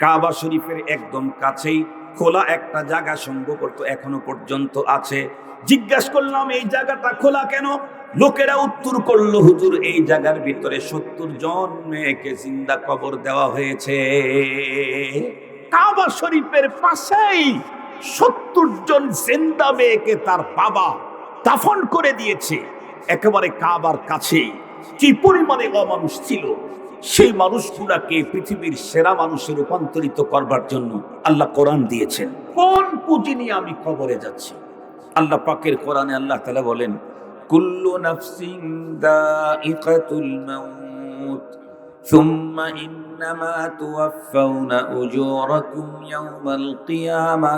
কাবা শরীফের একদম কাছেই খোলা একটা জায়গা সম্ভবত এখনও পর্যন্ত আছে। জিজ্ঞাসা করলাম, এই জায়গাটা খোলা কেন? লোকেরা উত্তর করল, হুজুর, এই জায়গার ভিতরে সত্তর জন মেয়েকে জিন্দা কবর দেওয়া হয়েছে। কাবা শরীফের পাশেই সত্তর জন জিন্দা মেয়েকে তার বাবা দাফন করে দিয়েছে। একেবারে কাবার কাছেই। কি পরিমাণে অমানুষ ছিল? সেই মানুষগুলাকে পৃথিবীর সেরা মানুষে রূপান্তরিত করবার জন্য আল্লাহ কোরআন দিয়েছেন কোন পুঁজি নিয়ে আমি কবরে যাচ্ছি আল্লাহ পাকের কোরআনে আল্লাহ তালা বলেন কুল্লু নাফসিন দাইকাতুল মাউত ثم إنما توفون أجوركم يوم القيامة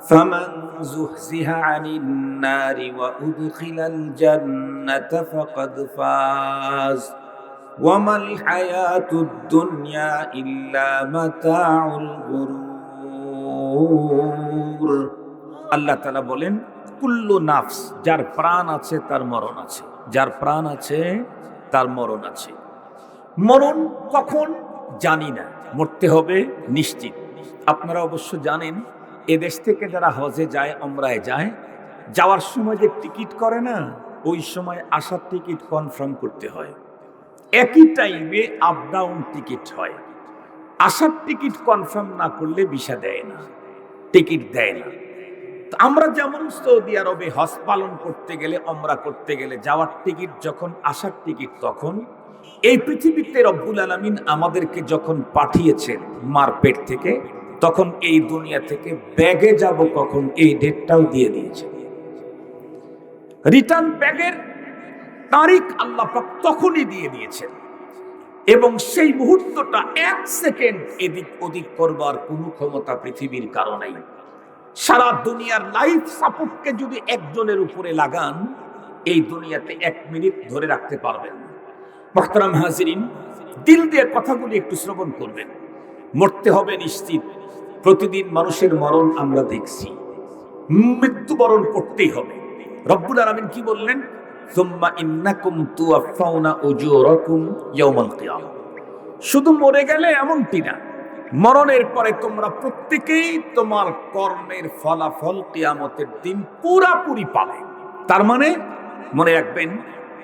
فمن زحزح عن النار وأدخل الجنة فقد فاز ওয়ামাল হায়াতুদ দুনিয়া ইল্লা মাতাউল গুরুর। আল্লাহ তাআলা বলেন, কুল্লু নাফস, যার প্রাণ আছে তার মরণ আছে। যার প্রাণ আছে তার মরণ আছে। মরণ কখন? জানি না। মরতে হবে নিশ্চিত। আপনারা অবশ্য জানেন, এদেশ থেকে যারা হজে যায় অমরায় যায়, যাওয়ার সময় যে টিকিট করে না, ওই সময় আসার টিকিট কনফার্ম করতে হয়। একই টাইমে আপ ডাউন টিকিট হয়। আসার টিকিট কনফার্ম না করলে ভিসা দেয় না টিকিট দেয় না। আমরা যেমন সৌদি আরবে হজ পালন করতে গেলে অমরা করতে গেলে যাওয়ার টিকিট যখন, আসার টিকিট তখন, এই পৃথিবীতে রব্বুল আলমিন আমাদেরকে যখন পাঠিয়েছেন মারপেট থেকে, তখন এই দুনিয়া থেকে ব্যাগে যাব কখন? এই ডেটটাও দিয়ে দিয়েছে। রিটার্ন ব্যাগের তারিখ আল্লাহ তখনই দিয়ে দিয়েছেন। এবং সেই মুহূর্তটা এক সেকেন্ড এদিক ওদিক করবার কোনো ক্ষমতা পৃথিবীর কারণেই সারা দুনিয়ার লাইফ সাপোর্টকে যদি একজনের উপরে লাগান, এই দুনিয়াতে এক মিনিট ধরে রাখতে পারবেন। মোহতারাম হাজিরিন, দিল দিয়ে কথাগুলি একটু শ্রবণ করবেন। মরতে হবে নিশ্চিত। প্রতিদিন মানুষের মরণ আমরা দেখছি। মৃত্যুবরণ করতেই হবে। রব্বুল আলমিন কি বললেন? শুধু মরে গেলে এমনটি না, মরণের পরে তোমরা প্রত্যেকেই তোমার কর্মের ফলাফল কিয়ামতের দিন পুরাপুরি পাবে। তার মানে মনে রাখবেন,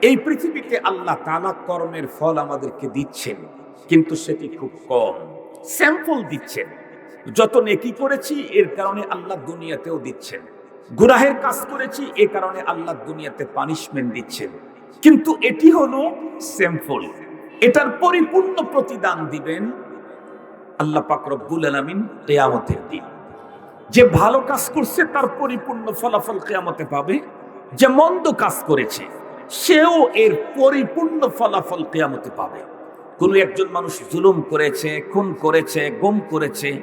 এই পৃথিবীতে আল্লাহ তালা কর্মের ফল আমাদেরকে দিচ্ছেন, কিন্তু সেটি খুব কম। স্যাম্পল দিচ্ছেন। যত নেকি করেছি, এর কারণে আল্লাহ দুনিয়াতেও দিচ্ছেন। গুনাহের কাজ করেছি, এ কারণে আল্লাহ দুনিয়াতে পানিশমেন্ট দিচ্ছেন। কিন্তু এটি হলো স্যাম্পল এটার পরিপূর্ণ প্রতিদান দিবেন আল্লাহ পাক রব্বুল আলামিন কেয়ামতের দিন। যে ভালো কাজ করছে, তার পরিপূর্ণ ফলাফল কেয়ামতে পাবে। যে মন্দ কাজ করেছে, সেও এর পরিপূর্ণ ফলাফল কেয়ামতে পাবে। কোনো একজন মানুষ জুলুম করেছে, খুন করেছে, গম করেছে,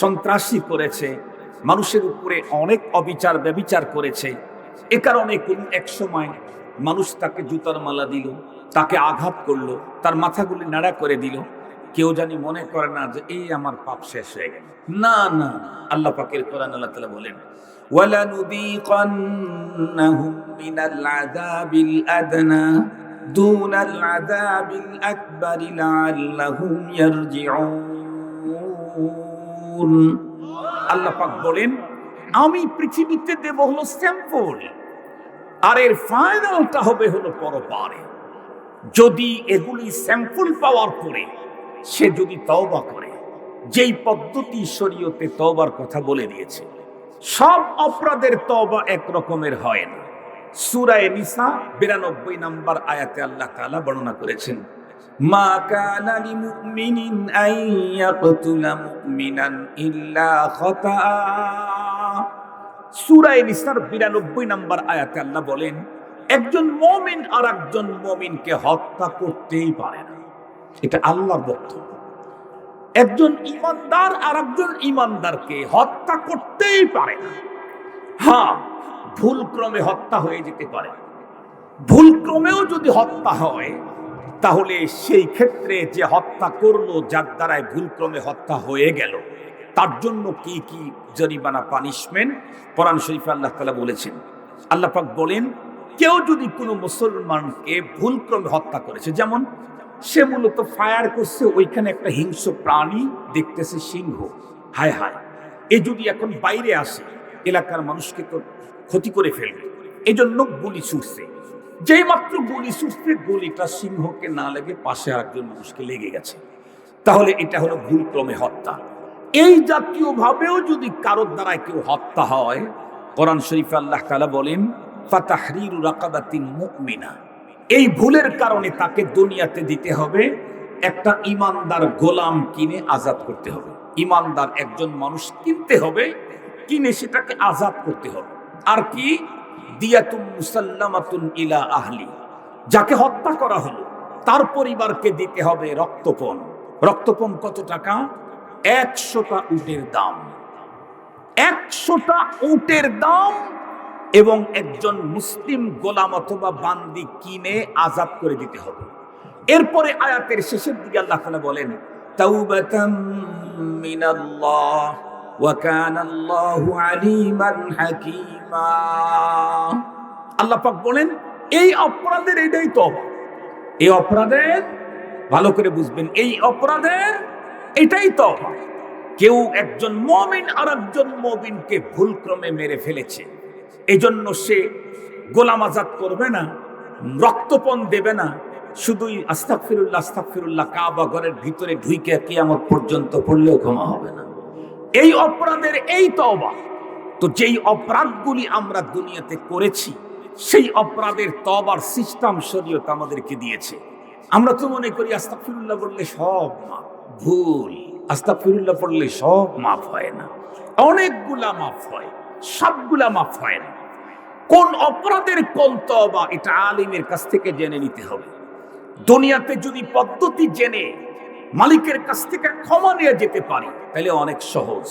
সন্ত্রাসী করেছে মানুষের উপরে অনেক অবিচার ব্যবিচার করেছে এ কারণে কোন এক সময় মানুষ তাকে জুতার মালা দিল তাকে আঘাত করলো তার মাথাগুলি নাড়া করে দিল কেউ জানি মনে করে না যে এই আমার পাপ শেষ হয়ে গেল না না আল্লাহ পাকের কোরআন আল্লাহ তালা বলেন وَلَنُذِيقَنَّهُم مِّنَ الْعَذَابِ الْأَدْنَى دُونَ الْعَذَابِ الْأَكْبَرِ لَعَلَّهُمْ يَرْجِعُونَ আল্লাহ পাক বলেন, আমি পৃথিবীতে দেব হলো স্যাম্পল, আর এর ফাইনালটা হবে হলো পরপারে। যদি এগুলি স্যাম্পল পাওয়ার পরে সে যদি তওবা করে, যেই পদ্ধতি শরীয়তে তওবার কথা বলে দিয়েছে, সব অপরাধের তওবা এক রকমের হয় না। সূরায়ে নিসা 92 নম্বর আয়াতে আল্লাহ তাআলা বর্ণনা করেছেন মা কানা লিমুমিনিন আন ইয়াকতুলা মুমিনান ইল্লা খাতা। সূরায়ে নিসার 92 নম্বর আয়াতে আল্লাহ বলেন, একজন মমিন আর একজন মমিনকে হত্যা করতেই পারে না। এটা আল্লাহর বক্তব্য। একজন ইমানদার আর একজন ইমানদারকে হত্যা করতেই পারে না। হ্যাঁ ভুল ক্রমে হত্যা হয়ে যেতে পারে। ভুল ক্রমেও যদি হত্যা হয় তাহলে সেই ক্ষেত্রে যে হত্যা করল, যার দ্বারায় ভুলক্রমে হত্যা হয়ে গেল, তার জন্য কি কি জরিমানা পানিশমেন্ট কোরআন শরীফে আল্লাহ তালা বলেছেন, আল্লাহ পাক বলেন, কেউ যদি কোনো মুসলমানকে ভুলক্রমে হত্যা করেছে, যেমন সে মূলত ফায়ার করছে, ওইখানে একটা হিংস্র প্রাণী দেখতেছে সিংহ, হায় হায়, এ যদি এখন বাইরে আসে, এলাকার মানুষকে তো ক্ষতি করে ফেলবে এই জন্য গুলি ছুটছে যেই মাত্র গুলি ছুটছে গুলিটা সিংহকে না লেগে পাশে আরেকজন মানুষকে লেগে গেছে। তাহলে এটা হলো ভুলক্রমে হত্যা। এই জাতীয় ভাবেও যদি কারোর দ্বারা কেউ হত্যা হয়, কোরআন শরীফ আল্লাহ তাআলা বলেন মুমিনা। এই ভুলের কারণে তাকে দুনিয়াতে দিতে হবে, একটা ইমানদার গোলাম কিনে আজাদ করতে হবে। ইমানদার একজন মানুষ কিনতে হবে, কিনে সেটাকে আজাদ করতে হবে। আর কি? দিয়াতুন মুসাল্লামাতুন ইলা আহলি। যাকে হত্যা করা হলো, তার পরিবারকে দিতে হবে রক্তপণ। রক্তপণ কত টাকা? একশোটা উটের দাম। একশোটা উটের দাম এবং একজন মুসলিম গোলাম অথবা বান্দি কিনে আজাদ করে দিতে হবে। এরপরে আয়াতের শেষের দিকে আল্লাহ তাআলা বলেন, তাওবাতাম মিনাল্লাহ ওয়া কানা আল্লাহু আলিমান হাকীমা। আল্লাহ। পাক বলেন, এই অপরাধের এটাই তওবা এই অপরাধের, ভালো করে বুঝবেন, এই অপরাধের এটাই তওবা কেউ একজন মমিন আর একজন মমিনকে ভুলক্রমে মেরে ফেলেছে। এই জন্য সে গোলাম আজাদ করবে না, রক্তপণ দেবে না, শুধুই আস্তাক ফিরুল্লাহ আস্তাক ফিরুল্লাহ কাবা ঘরের ভিতরে ঢুইকে কিয়ামত পর্যন্ত পড়লেও ক্ষমা হবে না। এই অপরাধের এই তওবা তো যেই অপরাধগুলি আমরা দুনিয়াতে করেছি, সেই অপরাধের তবার সিস্টেম শরীয়ত আমাদেরকে দিয়েছে। আমরা তো মনে করি আস্তাক ফিরুল্লাহ বললে সব মাপ ভুল। আস্তাক ফিরুল্লাহ পড়লে সব মাফ হয় না। অনেকগুলা মাফ হয়, সবগুলা মাফ হয় না। কোন অপরাধের কোন তবা এটা আলিমের কাছ থেকে জেনে নিতে হবে। দুনিয়াতে যদি পদ্ধতি জেনে, মালিকের কাছ থেকে ক্ষমা নিয়ে যেতে পারি, তাহলে অনেক সহজ।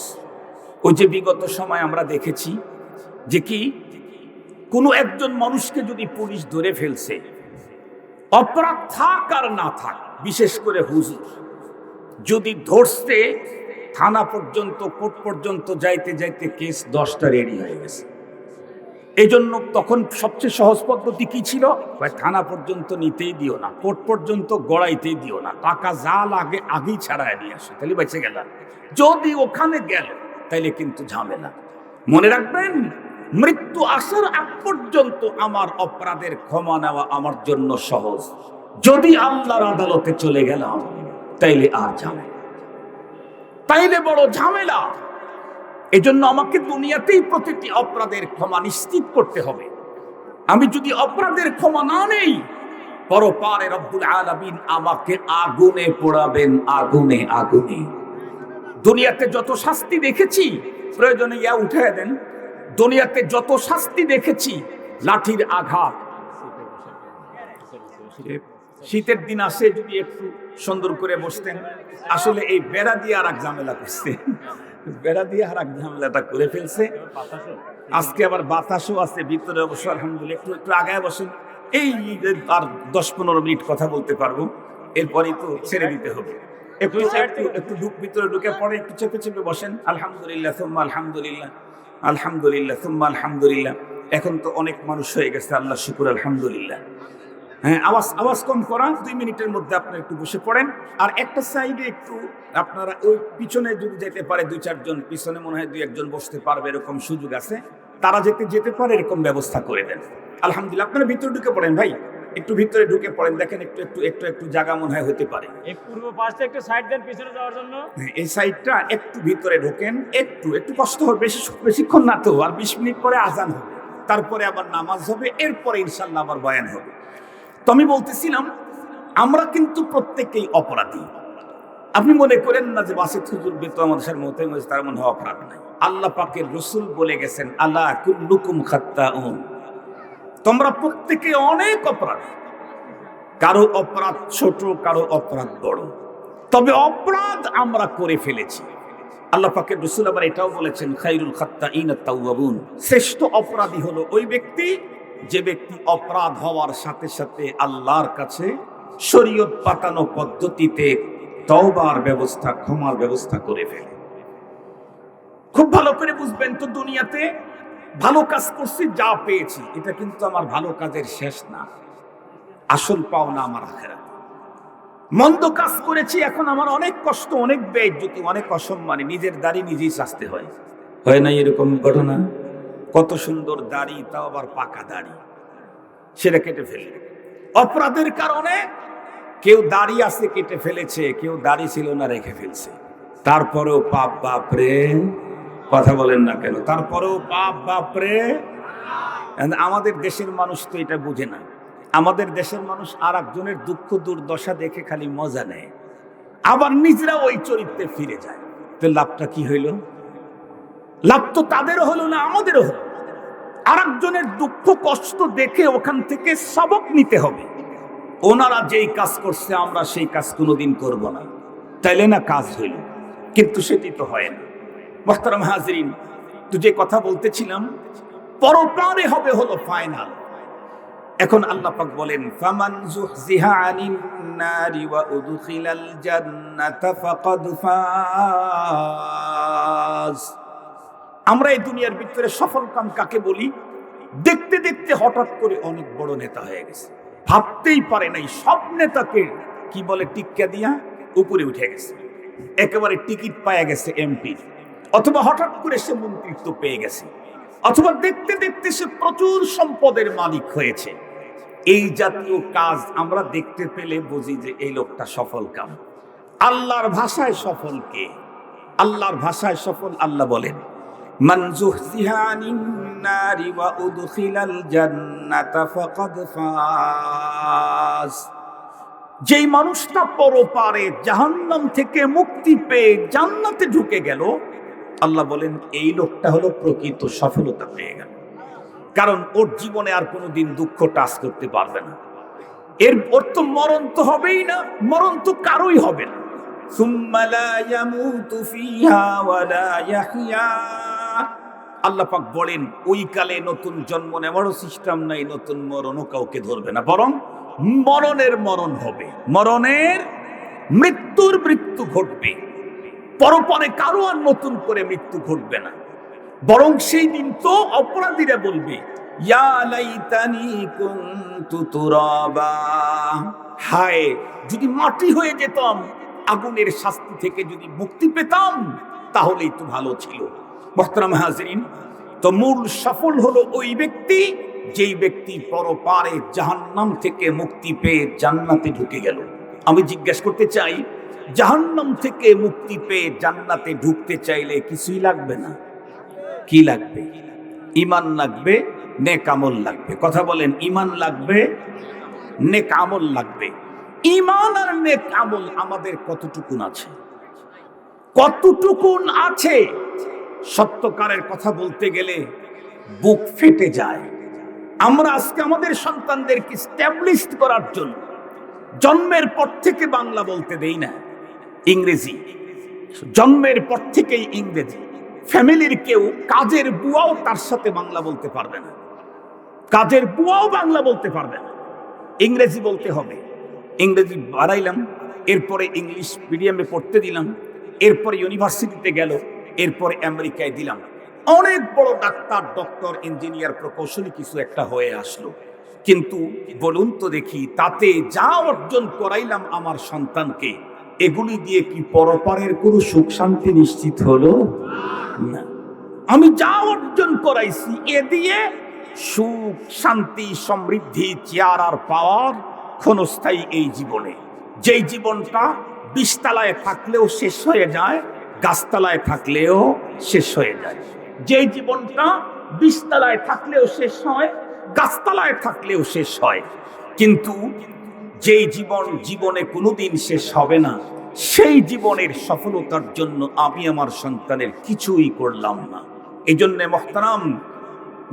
ওই যে বিগত সময় আমরা দেখেছি যে কি? কোনো একজন মানুষকে যদি পুলিশ ধরে ফেলছে, অপরাধ থাক আর না থাক, বিশেষ করে হুজুর, যদি ধরতে থানা পর্যন্ত, কোর্ট পর্যন্ত যাইতে যাইতে কেস দশটা রেডি হয়ে গেছে। এই জন্য তখন সবচেয়ে সহজ পদ্ধতি কি ছিল? থানা পর্যন্ত নিতেই দিও না, কোর্ট পর্যন্ত গড়াইতেই দিও না, টাকা যা লাগে আগেই ছাড়াই নিয়ে আসো, তাহলে বেঁচে গেল যদি ওখানে গেল তাইলে কিন্তু ঝামেলা। মনে রাখবেন, মৃত্যু আসার আগ পর্যন্ত আমার অপরাধের ক্ষমা নেওয়া আমার জন্য সহজ। যদি আল্লাহর আদালতে চলে গেলাম, তাইলে আর ঝামেলা। তাইলে বড় ঝামেলা। এজন্য আমাকে দুনিয়াতেই প্রতিটি অপরাধের ক্ষমা নিশ্চিত করতে হবে। আমি যদি অপরাধের ক্ষমা না নেই, পরপারে রব্বুল আলামিন আমাকে আগুনে পোড়াবেন, আগুনে আগুনে। দুনিয়াতে যত শাস্তি দেখেছি, প্রয়োজনে ইয়া উঠে দেন, দুনিয়াতে যত শাস্তি দেখেছি, লাঠির আঘাত। শীতের দিন আসে যদি একটু সুন্দর করে বসতেন। আসলে এই বেড়া দিয়ে আর এক ঝামেলা করছে। বেড়া দিয়ে আর এক ঝামেলাটা করে ফেলছে। আজকে আবার বাতাসও আছে, ভিতরে অবশ্য আলহামদুলিল্লাহ। একটু একটু আগায় বসেন। এই আর দশ পনেরো মিনিট কথা বলতে পারব। এরপরেই তো ছেড়ে দিতে হবে। একটু একটু একটু ঢুক ভিতরে ঢুকে পরে একটু চেপে চেপে বসেন। আলহামদুলিল্লাহ সুম্মা আলহামদুলিল্লাহ আলহামদুলিল্লাহ সুম্মা আলহামদুলিল্লাহ। এখন তো অনেক মানুষ হয়ে গেছে আল্লাহ শুকুর আলহামদুলিল্লাহ। হ্যাঁ আওয়াজ আওয়াজ কম করা দুই মিনিটের মধ্যে আপনারা একটু বসে পড়েন। আর একটা সাইডে একটু আপনারা ওই পিছনে যদি যেতে পারে দুই চারজন পিছনে মনে হয় দুই একজন বসতে পারবে এরকম সুযোগ আছে। তারা যেতে যেতে পারে এরকম ব্যবস্থা করে দেন। আলহামদুলিল্লাহ আপনারা ভিতরে ঢুকে পড়েন ভাই। একটু ভিতরে ঢুকে পড়েন দেখেন একটু একটু একটু একটু জায়গা মনে হয় হতে পারে। এই পূর্ব পাশটা একটু সাইড দেন পিছনে যাওয়ার জন্য। হ্যাঁ, এই সাইডটা একটু ভিতরে ঢোকেন একটু একটু কষ্ট হবে বেশি বেশিক্ষণ না তো আর বিশ মিনিট পরে আজান হবে। তারপরে আবার নামাজ হবে এরপরে ইনশাল্লাহ আবার বয়ান হবে। তো আমি বলতেছিলাম আমরা কিন্তু প্রত্যেকেই অপরাধী। আপনি মনে করেন না যে বাসে থুজুর বেতো আমাদের সাথে মতে তার মনে হয় অপরাধ নাই। আল্লাহ পাকের রসুল বলে গেছেন আল্লাহ কুল্লুকুম খাত্তা তোমরা প্রত্যেকে অনেক অপরাধ। কারও অপরাধ ছোট, কারও অপরাধ বড়। তবে অপরাধ আমরা করে ফেলেছি। আল্লাহ পাকের রসুল আবার এটাও বলেছেন খাইরুল খাত্তা ইন তাউয়াবুন শ্রেষ্ঠ অপরাধী হলো ওই ব্যক্তি, যে ব্যক্তি অপরাধ হওয়ার সাথে সাথে আল্লাহর কাছে শরীয়ত পাতানো পদ্ধতিতে তওবার ব্যবস্থা, ক্ষমার ব্যবস্থা করে ফেলে। খুব ভালো করে বুঝবেন তো দুনিয়াতে ভালো কাজ করছি, যা পেয়েছি। এটা কিন্তু আমার ভালো কাজের শেষ না। আসল পাওনা আমার আখেরাত। মন্দ কাজ করেছি, এখন আমার অনেক কষ্ট, অনেক ব্যয় যদি অনেক অসম্মানে। নিজের দাড়ি নিজেই সাজতে হয়। হয় না এরকম ঘটনা? কত সুন্দর দাড়ি, তাও আবার পাকা দাড়ি। সেটা কেটে ফেলে। অপরাধের কারণে কেউ দাড়ি আছে, কেটে ফেলেছে, কেউ দাড়ি ছিল না, রেখে ফেলছে। তারপরেও পাপ বাপরে কথা বলেন না কেন? তারপরেও বাপ বাপরে আমাদের দেশের মানুষ তো এটা বুঝে না। আমাদের দেশের মানুষ আর একজনের দুঃখ, দুর্দশা দেখে খালি মজা নেয়। আবার নিজেরা ওই চরিত্রে ফিরে যায়। তো লাভটা কি হইল? লাভ তো তাদেরও হলো না, আমাদেরও হলো আর একজনের দুঃখ, কষ্ট দেখে ওখান থেকে সবক নিতে হবে। ওনারা যেই কাজ করছে, আমরা সেই কাজ কোনোদিন করব না। তাইলে না কাজ হইল? কিন্তু সেটি তো হয় না। মোহতারাম হাজরিন, তো যে কথা বলতেছিলাম পরপারে হবে হলো ফাইনাল এখন আল্লাহ পাক বলেন, ফামান জুহজিহা আনিন নারি ওয়া উদখিলাল জান্নাতা ফাকাদ ফাজ। আমরা এই দুনিয়ার ভিতরে সফল কাম কাকে বলি? দেখতে দেখতে হঠাৎ করে অনেক বড় নেতা হয়ে গেছে। ভাবতেই পারে নাই, সব নেতাকে, কি বলে, টিক্কা দিয়া উপরে উঠে গেছে। একেবারে টিকিট পায়া গেছে এমপি। অথবা হঠাৎ করে সে মন্ত্রিত্ব পেয়ে গেছে। অথবা দেখতে দেখতে সে প্রচুর সম্পদের মালিক হয়েছে। এই জাতীয় কাজ আমরা দেখতে পেলে বুঝি যে এই লোকটা সফল কাম। আল্লাহর ভাষায় সফল কে? আল্লাহর ভাষায় সফল আল্লাহ বলেন যেই মানুষটা পরপারে জাহান্নাম থেকে মুক্তি পেয়ে জান্নাতে ঢুকে গেল আল্লাহ বলেন, এই লোকটা হলো প্রকৃত সফলতা পেয়ে গেল। কারণ ওর জীবনে আর কোনোদিন দুঃখ টাচ করতে পারবে না। এর, ওর তো মরণ তো হবেই না, মরণ তো কারোই হবে না। আল্লাপাক বলেন, ওই কালে নতুন জন্ম নেওয়ারও সিস্টেম নাই, নতুন মরণও কাউকে ধরবে না। বরং মরণের মরণ হবে। মরণের মৃত্যুর মৃত্যু ঘটবে। পরপরে কারও আর নতুন করে মৃত্যু ঘটবে না। বরং সেই দিন তো অপরাধীরা বলবে হায়, যদি মাটি হয়ে যেতাম, আগুনের শাস্তি থেকে যদি মুক্তি পেতাম, তাহলেই তো ভালো ছিল। মোহতারাম হাজরিন, তো মূল সফল হলো ওই ব্যক্তি, যেই ব্যক্তি পরপারে জাহান্নাম থেকে মুক্তি পেয়ে জান্নাতে ঢুকে গেল। আমি জিজ্ঞেস করতে চাই জাহান্নাম থেকে মুক্তি পেয়ে জান্নাতে ঢুকতে চাইলে কিছুই লাগবে না। কি লাগবে? ইমান লাগবে, নেক আমল লাগবে। কথা বলেন ইমান লাগবে, নেক আমল লাগবে। ইমান আর নেক আমল আমাদের কতটুকুন আছে? কতটুকুন আছে? সত্যকারের কথা বলতে গেলে বুক ফেটে যায়। আমরা আজকে আমাদের সন্তানদেরকে স্ট্যাবলিশড করার জন্য, জন্মের পর থেকে বাংলা বলতে দেই না। ইংরেজি। জন্মের পর থেকেই ইংরেজি। ফ্যামিলির কেউ কাজের বুয়াও তার সাথে বাংলা বলতে পারবে না। কাজের বুয়াও বাংলা বলতে পারবে না। ইংরেজি বলতে হবে। ইংরেজি বাড়াইলাম, এরপরে ইংলিশ মিডিয়ামে পড়তে দিলাম, এরপরে ইউনিভার্সিটিতে গেল, এরপরে আমেরিকায় দিলাম। অনেক বড় ডাক্তার, ডক্টর, ইঞ্জিনিয়ার প্রকৌশলী কিছু একটা হয়ে আসলো। কিন্তু বলুন তো দেখি, তাতে যা অর্জন করাইলাম আমার সন্তানকে এগুলি দিয়ে কি পরপারের কোনো সুখ শান্তি নিশ্চিত হলো? না। আমি যা অর্জন করাইছি, এ দিয়ে সুখ, শান্তি, সমৃদ্ধি, চেয়ার আর পাওয়ার ক্ষণস্থায়ী এই জীবনে। যেই জীবনটা বিশতলায় থাকলেও শেষ হয়ে যায়, গাছতলায় থাকলেও শেষ হয়ে যায়। যেই জীবনটা বিশতলায় থাকলেও শেষ হয়, গাছতলায় থাকলেও শেষ হয়। কিন্তু যেই জীবন জীবনে কোনোদিন শেষ হবে না, সেই জীবনের সফলতার জন্য আমি আমার সন্তানের কিছুই করলাম না। এই জন্যে মহতারাম,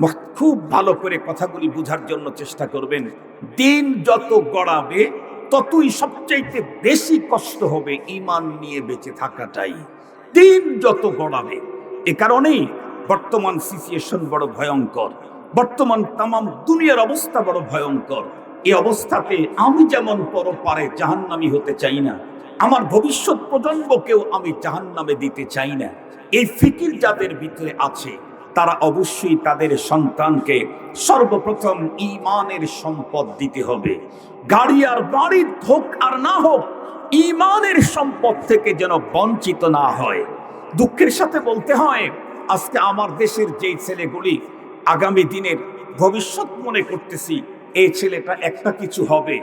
মহ- খুব ভালো করে কথাগুলি বোঝার জন্য চেষ্টা করবেন। দিন যত গড়াবে, ততই সবচাইতে বেশি কষ্ট হবে ইমান নিয়ে বেঁচে থাকাটাই। দিন যত গড়াবে, এ কারণেই বর্তমান সিচুয়েশন বড় ভয়ঙ্কর। বর্তমান তাম দুনিয়ার অবস্থা বড় ভয়ঙ্কর। এই অবস্থাতে আমি যেমন পরপারে জাহান্নামি হতে চাই না, আমার ভবিষ্যৎ প্রজন্মকেও আমি জাহান্নামে দিতে চাই না। এই ফিকির যাদের ভিতরে আছে, তারা অবশ্যই তাদের সন্তানকে সর্বপ্রথম ইমানের সম্পদ দিতে হবে। গাড়ি আর বাড়ির হোক আর না হোক ইমানের সম্পদ থেকে যেন বঞ্চিত না হয়। দুঃখের সাথে বলতে হয়, আজকে আমার দেশের যেই ছেলেগুলি আগামী দিনের ভবিষ্যৎ মনে করতেছি এই ছেলেটা একটা কিছু হবে।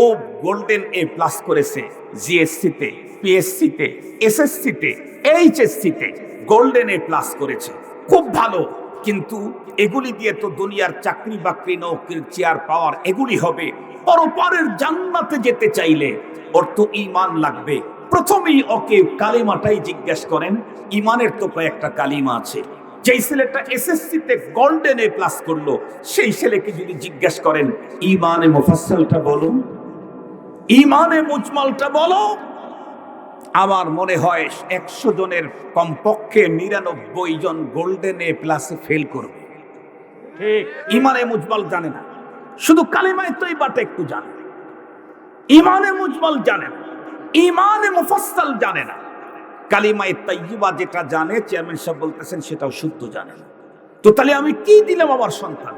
ও গোল্ডেন এ প্লাস করেছে জিএসসিতে পিএসসিতে এসএসসিতে এইচএসসিতে গোল্ডেন এ প্লাস করেছে। খুব ভালো। কিন্তু এগুলি দিয়ে তো দুনিয়ার চাকরি বাকরি, নৌকির চেয়ার পাওয়ার এগুলি হবে। পরপরের জান্নাতে যেতে চাইলে ওর তো ইমান লাগবে। প্রথমেই ওকে কালিমাটাই জিজ্ঞেস করেন ইমানের তো কয়েকটা কালিমা আছে। যেই ছেলেটা এসএসসিতে গোল্ডেন এ প্লাস করল সেই ছেলেকে যদি জিজ্ঞেস করেন ইমানে মুফাসসালটা বলুন ইমানে মুজমালটা বলো? আমার মনে হয় একশো জনের কমপক্ষে নিরানব্বই জন গোল্ডেন এ প্লাসে ফেল করবে। ঠিক। ইমানে মুজমাল জানে না। শুধু কালিমায় তো বাটা একটু জানে। ইমানে মুজমাল জানে না। ইমানে মুফাসসাল জানে না। কালিমায় তাইয়িবা যেটা জানে, চেয়ারম্যান সাহেব বলতেছেন সেটাও শুদ্ধ জানে তো তাহলে আমি কি দিলাম আমার সন্তান?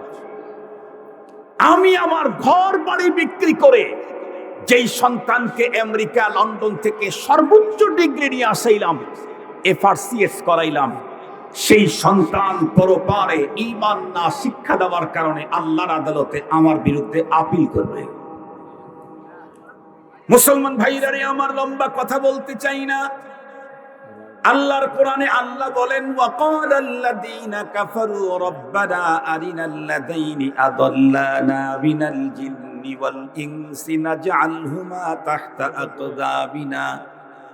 আমি আমার ঘর বাড়ি বিক্রি করে যেই সন্তানকে আমেরিকা, লন্ডন থেকে সর্বোচ্চ ডিগ্রি নিয়ে আসাইলাম, এফআরসিএস করাইলাম, সেই সন্তান পরপারে ইমান না শিক্ষা দেওয়ার কারণে আল্লাহর আদালতে আমার বিরুদ্ধে আপিল করবে। মুসলমান ভাইরারে আমার লম্বা কথা বলতে চাই না। আল্লাহর কোরআনে আল্লাহ বলেন ওয়াকাল আল্লাযীনা কাফারু রাব্বানা আরিনাল্লাযীনি আদাল্লানা মিনাল জিন্নি ওয়াল ইনসি নাজআলহুমা তাহতা আকদাবিনা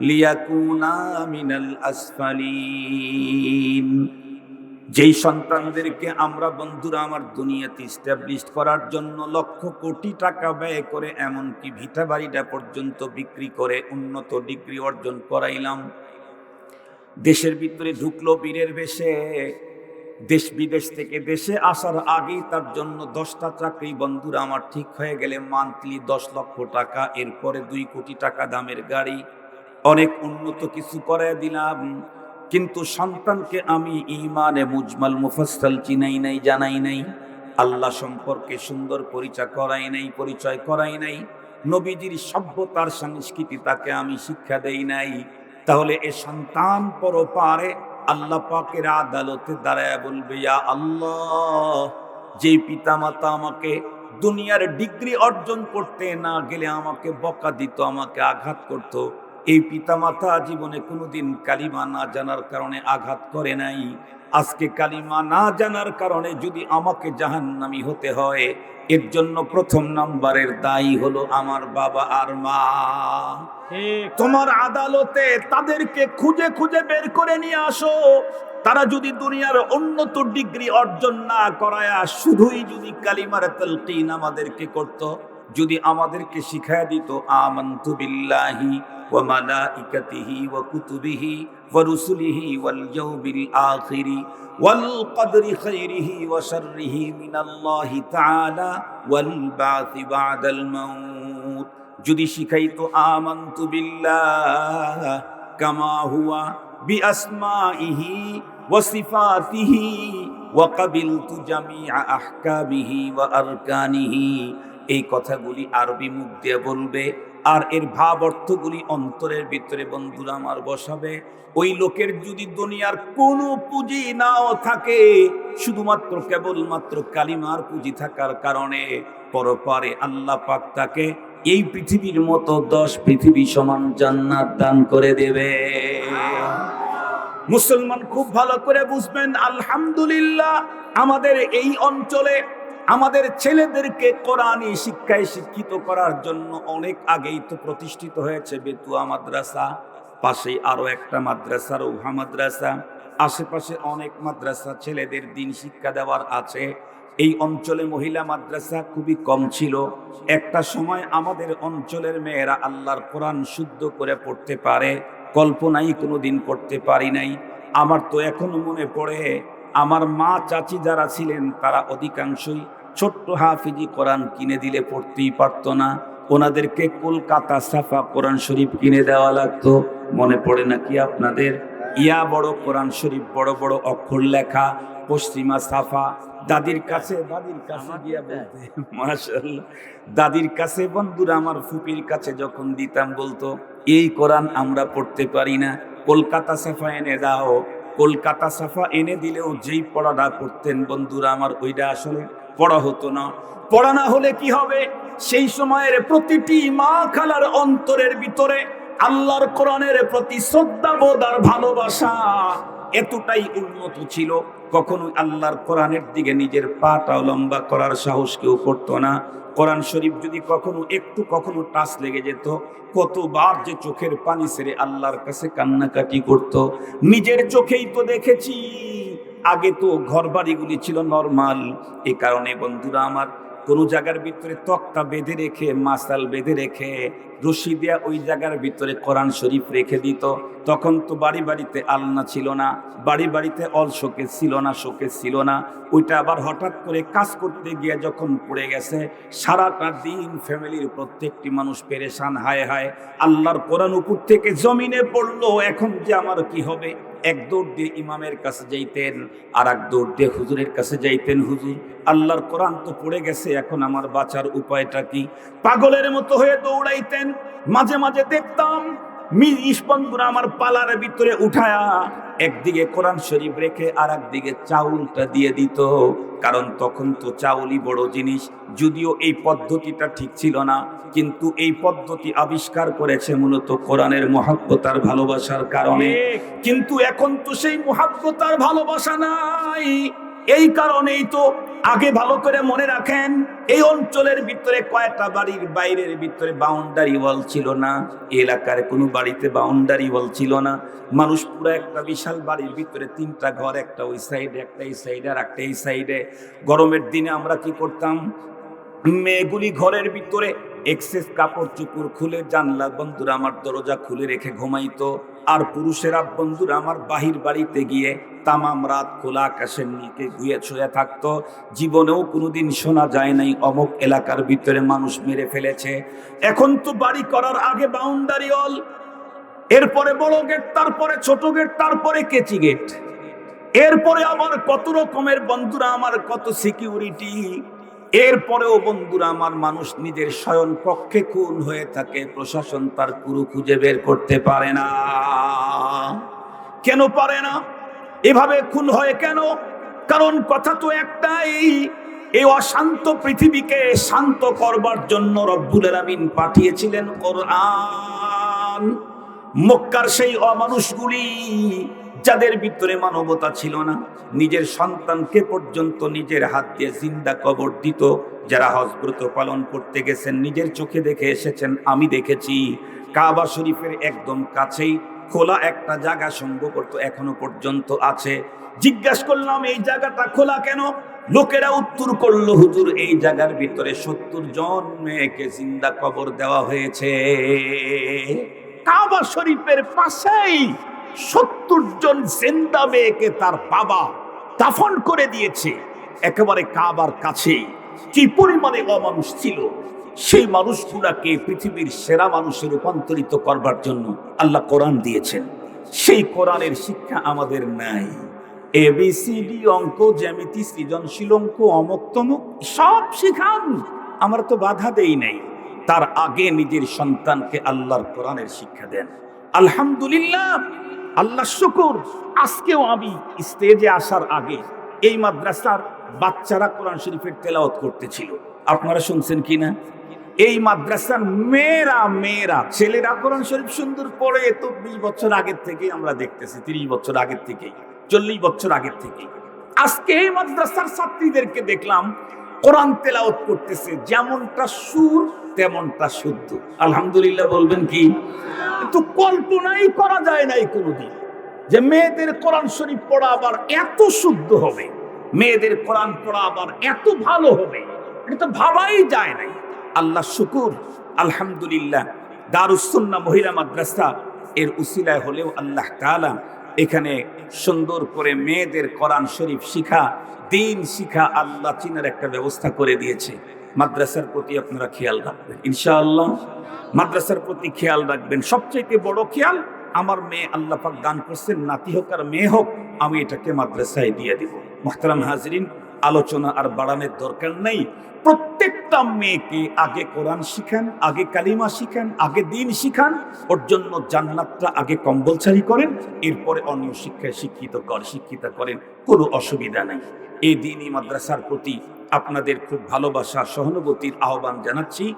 লিয়াকুনা মিনাল আসফালিন. যেই সন্তানদেরকে আমরা বন্ধুরা আমার দুনিয়াতে স্টাবলিশ করার জন্য লক্ষ কোটি টাকা ব্যয় করে, এমনকি ভিটা বাড়িটা পর্যন্ত বিক্রি করে, উন্নত ডিগ্রি অর্জন করাইলাম দেশের ভিতরে ঢুকলো বীরের বেশে। দেশ বিদেশ থেকে দেশে আসার আগেই তার জন্য দশটা চাকরি। বন্ধুরা, আমার ঠিক হয়ে গেলে মান্থলি দশ লক্ষ টাকা, এরপরে দুই কোটি টাকা দামের গাড়ি। অনেক উন্নত কিছু করে দিলাম। কিন্তু সন্তানকে আমি ইমানে মুজমাল মুফাসসাল চিনাই নাই, জানাই নাই। আল্লাহ সম্পর্কে সুন্দর পরিচয় করাই নাই, পরিচয় করাই নাই। নবীজির সভ্যতার সংস্কৃতি তাকে আমি শিক্ষা দেই নাই। তাহলে এ সন্তান পরপারে আল্লাহ পাকের আদালতে দাঁড়ায় বলবে, ইয়া আল্লাহ যে পিতামাতা আমাকে দুনিয়ার ডিগ্রি অর্জন করতে না গেলে আমাকে বকা দিত, আমাকে আঘাত করত, এই পিতামাতা জীবনে কোনোদিন কালিমা না জানার কারণে আঘাত করে নাই। আজকে কালিমা না জানার কারণে যদি আমাকে জাহান্নামি হতে হয় এর জন্য প্রথম নাম্বারের দায়ী হলো আমার বাবা আর মা। তোমার আদালতে তাদেরকে খুঁজে খুঁজে বের করে নিয়ে আসো। তারা যদি দুনিয়ার উন্নত ডিগ্রি অর্জন না করায়া শুধুই যদি কালিমার তালকিন আমাদেরকে করত যদি আমাদেরকে শিখায় দিত আমান্তু বিল্লাহি ওয়াল ইয়াউমিল আখিরি ওয়াল কদরি খাইরিহি ওয়া শাররিহি মিনাল্লাহি তাআলা ওয়াল বা'থি বা'দাল মাউত। যদি শিখাইতো আমান্তু বিল্লাহ কামা হুয়া বিআসমাইহি ওয়া সিফাতিহি জামিআ আহকামিহি ওয়া আরকানিহি। এই কথাগুলি আরবি মুখ দিয়ে বলবে আর এর ভাব অর্থগুলি অন্তরের ভিতরে বন্ধুরা আমার বসাবে। ওই লোকের যদি দুনিয়ার কোনো পুঁজি নাও থাকে, শুধুমাত্র কেবলমাত্র কালিমার পুঁজি থাকার কারণে পরপারে আল্লাহ পাক তাকে এই পৃথিবীর মতো দশ পৃথিবী সমান জান্নাত দান করে দেবে। মুসলমান খুব ভালো করে বুঝবেন, আলহামদুলিল্লাহ, আমাদের এই অঞ্চলে আমাদের ছেলেদেরকে কোরআনী শিক্ষায় শিক্ষিত করার জন্য অনেক আগেই তো প্রতিষ্ঠিত হয়েছে বেতুয়া মাদ্রাসা, পাশেই আরও একটা মাদ্রাসা, রৌহা মাদ্রাসা, আশেপাশে অনেক মাদ্রাসা ছেলেদের দিন শিক্ষা দেওয়ার আছে। এই অঞ্চলে মহিলা মাদ্রাসা খুবই কম ছিল। একটা সময় আমাদের অঞ্চলের মেয়েরা আল্লাহর কোরআন শুদ্ধ করে পড়তে পারে, কল্পনাই কোনোদিন করতে পারি নাই। আমার তো এখনও মনে পড়ে, আমার মা চাচি যারা ছিলেন তারা অধিকাংশই ছোট্ট হাফিজি কোরআন কিনে দিলে পড়তেই পারতো না। ওনাদেরকে কলকাতা সাফা কোরআন শরীফ কিনে দেওয়া লাগতো। মনে পড়ে নাকি আপনাদের? ইয়া বড় কোরআন শরীফ বড় বড় অক্ষর লেখা পশ্চিমা সাফা। দাদির কাছে দাদির কাছে গিয়া বলতে মাশাআল্লাহ। দাদির কাছে বন্ধুরা আমার ফুপির কাছে যখন দিতাম বলতো এই কোরআন আমরা পড়তে পারি না। কলকাতা সাফা এনে দাও। কলকাতা সাফা এনে দিলেও যেই পড়াটা পড়তেন বন্ধুরা আমার ওইটা আসলে পড়া হতো না। পড়া না হলে কি হবে? সেই সময়ের প্রতিটি মা খালার অন্তরের ভিতরে আল্লাহর কোরআনের প্রতি শ্রদ্ধাবোধ আর ভালোবাসা এতটাই উন্নত ছিল। কখনো আল্লাহর কোরআনের দিকে নিজের পাটাও লম্বা করার সাহস কেউ করতো না। কোরআন শরীফ যদি কখনো একটু কখনো টাচ লেগে যেত, কতবার যে চোখের পানি সেরে আল্লাহর কাছে কান্নাকাটি করত। নিজের চোখেই তো দেখেছি আগে তো ঘর বাড়িগুলি ছিল নর্মাল। এই কারণে বন্ধুরা আমার কোনো জায়গার ভিতরে তক্তা বেঁধে রেখে, মাসাল বেঁধে রেখে, রশি দেয়া ওই জায়গার ভিতরে কোরআন শরীফ রেখে দিত। তখন তো বাড়ি বাড়িতে আলনা ছিল না, বাড়ি বাড়িতে অল শোকে ছিল না শোকে ছিল না। ওইটা আবার হঠাৎ করে কাজ করতে গিয়ে যখন পড়ে গেছে, সারাটা দিন ফ্যামিলির প্রত্যেকটি মানুষ পেরেশান, হায় হায়। আল্লাহর কোরআন উপর থেকে জমিনে পড়ল, এখন যে আমার কি হবে? এক দৌড় দিয়ে ইমামের কাছে যাইতেন আর এক দৌড় দিয়ে হুজুরের কাছে যাইতেন। হুজুর, আল্লাহর কোরআন তো পড়ে গেছে, এখন আমার বাঁচার উপায়টা কি? পাগলের মতো হয়ে দৌড়াইতেন, মাঝে মাঝে দেখতাম আমার পালার ভিতরে উঠায়া একদিকে কোরআন শরীফ রেখে আর একদিকে চাউলটা দিয়ে দিত। কারণ তখন তো চাউলই বড় জিনিস। যদিও এই পদ্ধতিটা ঠিক ছিল না কিন্তু এই পদ্ধতি আবিষ্কার করেছে মূলত কোরআনের মহাব্বতার ভালোবাসার কারণে। কিন্তু এখন তো সেই মহাব্বতার ভালোবাসা নাই। এই কারণেই তো আগে ভালো করে মনে রাখেন, এই অঞ্চলের ভিতরে কয়টা বাড়ির বাইরের ভিতরে বাউন্ডারি ওয়াল ছিল না এলাকার কোনো বাড়িতে বাউন্ডারি ওয়াল ছিল না। মানুষ পুরো একটা বিশাল বাড়ির ভিতরে তিনটা ঘর, একটা ওই সাইডে একটা এই সাইডে আর একটা এই সাইডে গরমের দিনে আমরা কি করতাম? মেয়েগুলি ঘরের ভিতরে এক্সেস কাপড় চুপুর খুলে জানলা, বন্ধুরা, আমার দরজা খুলে রেখে ঘুমাইতো। আর পুরুষেরা, বন্ধুরা, আমার বাহির বাড়িতে গিয়ে তামাম রাত খোলা আকাশের নিচে ধুয়ে ছুঁয়ে থাকতো। জীবনেও কোনোদিন শোনা যায় নাই, অমুক এলাকার ভিতরে মানুষ মেরে ফেলেছে। এখন তো বাড়ি করার আগে বাউন্ডারি অল এরপরে বড় গেট তারপরে ছোট গেট তারপরে কেচি গেট এরপরে আমার কত রকমের, বন্ধুরা, আমার কত সিকিউরিটি এরপরেও বন্ধুরা, আমার মানুষ নিজের শয়ন কক্ষে খুন হয়ে থাকে, প্রশাসন তার কুরু খুঁজে বের করতে পারে না। কেন পারে না? এভাবে খুন হয় কেন? কারণ কথা তো একটাই, এই অশান্ত পৃথিবীকে শান্ত করবার জন্য রব্বুল আলামিন পাঠিয়েছিলেন কোরআন। মক্কার সেই অমানুষগুলি যাদের ভিতরে মানবতা ছিল না। নিজের সন্তানকে পর্যন্ত নিজের হাত দিয়ে জিন্দা কবর দিত। যারা হজব্রত পালন করতে গেছেন, নিজের চোখে দেখে এসেছেন, আমি দেখেছি। কাবা শরীফের একদম কাছেই খোলা একটা জায়গা সম্ভবত এখনও পর্যন্ত আছে। জিজ্ঞাসা করলাম, এই জায়গাটা খোলা কেন? লোকেরা উত্তর করল, হুজুর, এই জায়গার ভিতরে সত্তর জন মেয়েকে জিন্দা কবর দেওয়া হয়েছে। কাবা শরীফের পাশেই সত্তর জন জিন্দা মেয়েকে তার বাবা দাফন করে দিয়েছে। একেবারে কাবার কাছে কি পরিমাণে অমানুষ ছিল? সেই মানুষগুলাকে পৃথিবীর সেরা মানুষে রূপান্তরিত করবার জন্য আল্লাহ কোরআন দিয়েছেন। সেই কোরআনের শিক্ষা আমাদের নাই। এবিসিডি অঙ্ক, জ্যামিতি সৃজনশীল অঙ্ক অমক তমক সব শিখান। আমরা তো বাধা দেই নাই। তার আগে নিজের সন্তানকে আল্লাহর কোরআনের শিক্ষা দেন। আলহামদুলিল্লাহ। আল্লাহ শুকুর। আজকেও আমি স্টেজে আসার আগে এই মাদ্রাসার বাচ্চারা কোরআন শরীফের তেলাওয়াত করতেছিল। আপনারা শুনছেন কি না এই মাদ্রাসার মেয়েরা মেয়েরা, ছেলেরা কোরআন শরীফ সুন্দর পড়ে তো বিশ বছর আগের থেকে আমরা দেখতেছি, তিরিশ বছর আগের থেকেই, চল্লিশ বছর আগের থেকেই। আজকে এই মাদ্রাসার ছাত্রীদেরকে দেখলাম কোরআন তেলাওয়াত করতেছে, যেমনটা সুর তেমনটা শুদ্ধ। আলহামদুলিল্লাহ বলবেন কি? কিন্তু কল্পনাই করা যায় নাই কোনোদিন যে মেয়েদের কোরআন শরীফ পড়া আবার এত শুদ্ধ হবে, মেয়েদের কোরআন পড়া আবার এত ভালো হবে, এটা তো ভাবাই যায় নাই। আল্লাহ শুকুর, আলহামদুলিল্লাহ। দারুসুন্না মহিলা মাদ্রাসা এর উসিলায় হলেও আল্লাহ তাআলা এখানে সুন্দর করে মেয়েদের কোরআন শরীফ শিখা, দিন শিখা আল্লাহ চিনার একটা ব্যবস্থা করে দিয়েছে। মাদ্রাসার প্রতি আপনারা খেয়াল রাখবেন। ইনশাআল্লাহ মাদ্রাসার প্রতি খেয়াল রাখবেন। সবচেয়ে বড় খেয়াল, আমার মেয়ে আল্লাহ দান করছেন, নাতি হোক আর মেয়ে হোক, আমি এটাকে মাদ্রাসায় দিয়ে দিব। মোহতারাম হাজরিন আলোচনা আর বাড়ানোর দরকার নেই। প্রত্যেকটা মেয়েকে আগে কোরআন শিখান, আগে কালিমা শিখান, আগে দিন শিখান, ওর জন্য জান্নাতটা আগে কম্পালসারি করেন, এরপরে অন্য শিক্ষায় শিক্ষিত কর, শিক্ষিত করেন, কোনো অসুবিধা নেই। এই দিনই মাদ্রাসার প্রতি আপনাদের খুব ভালোবাসা, সহানুভূতির আহ্বান জানাচ্ছি।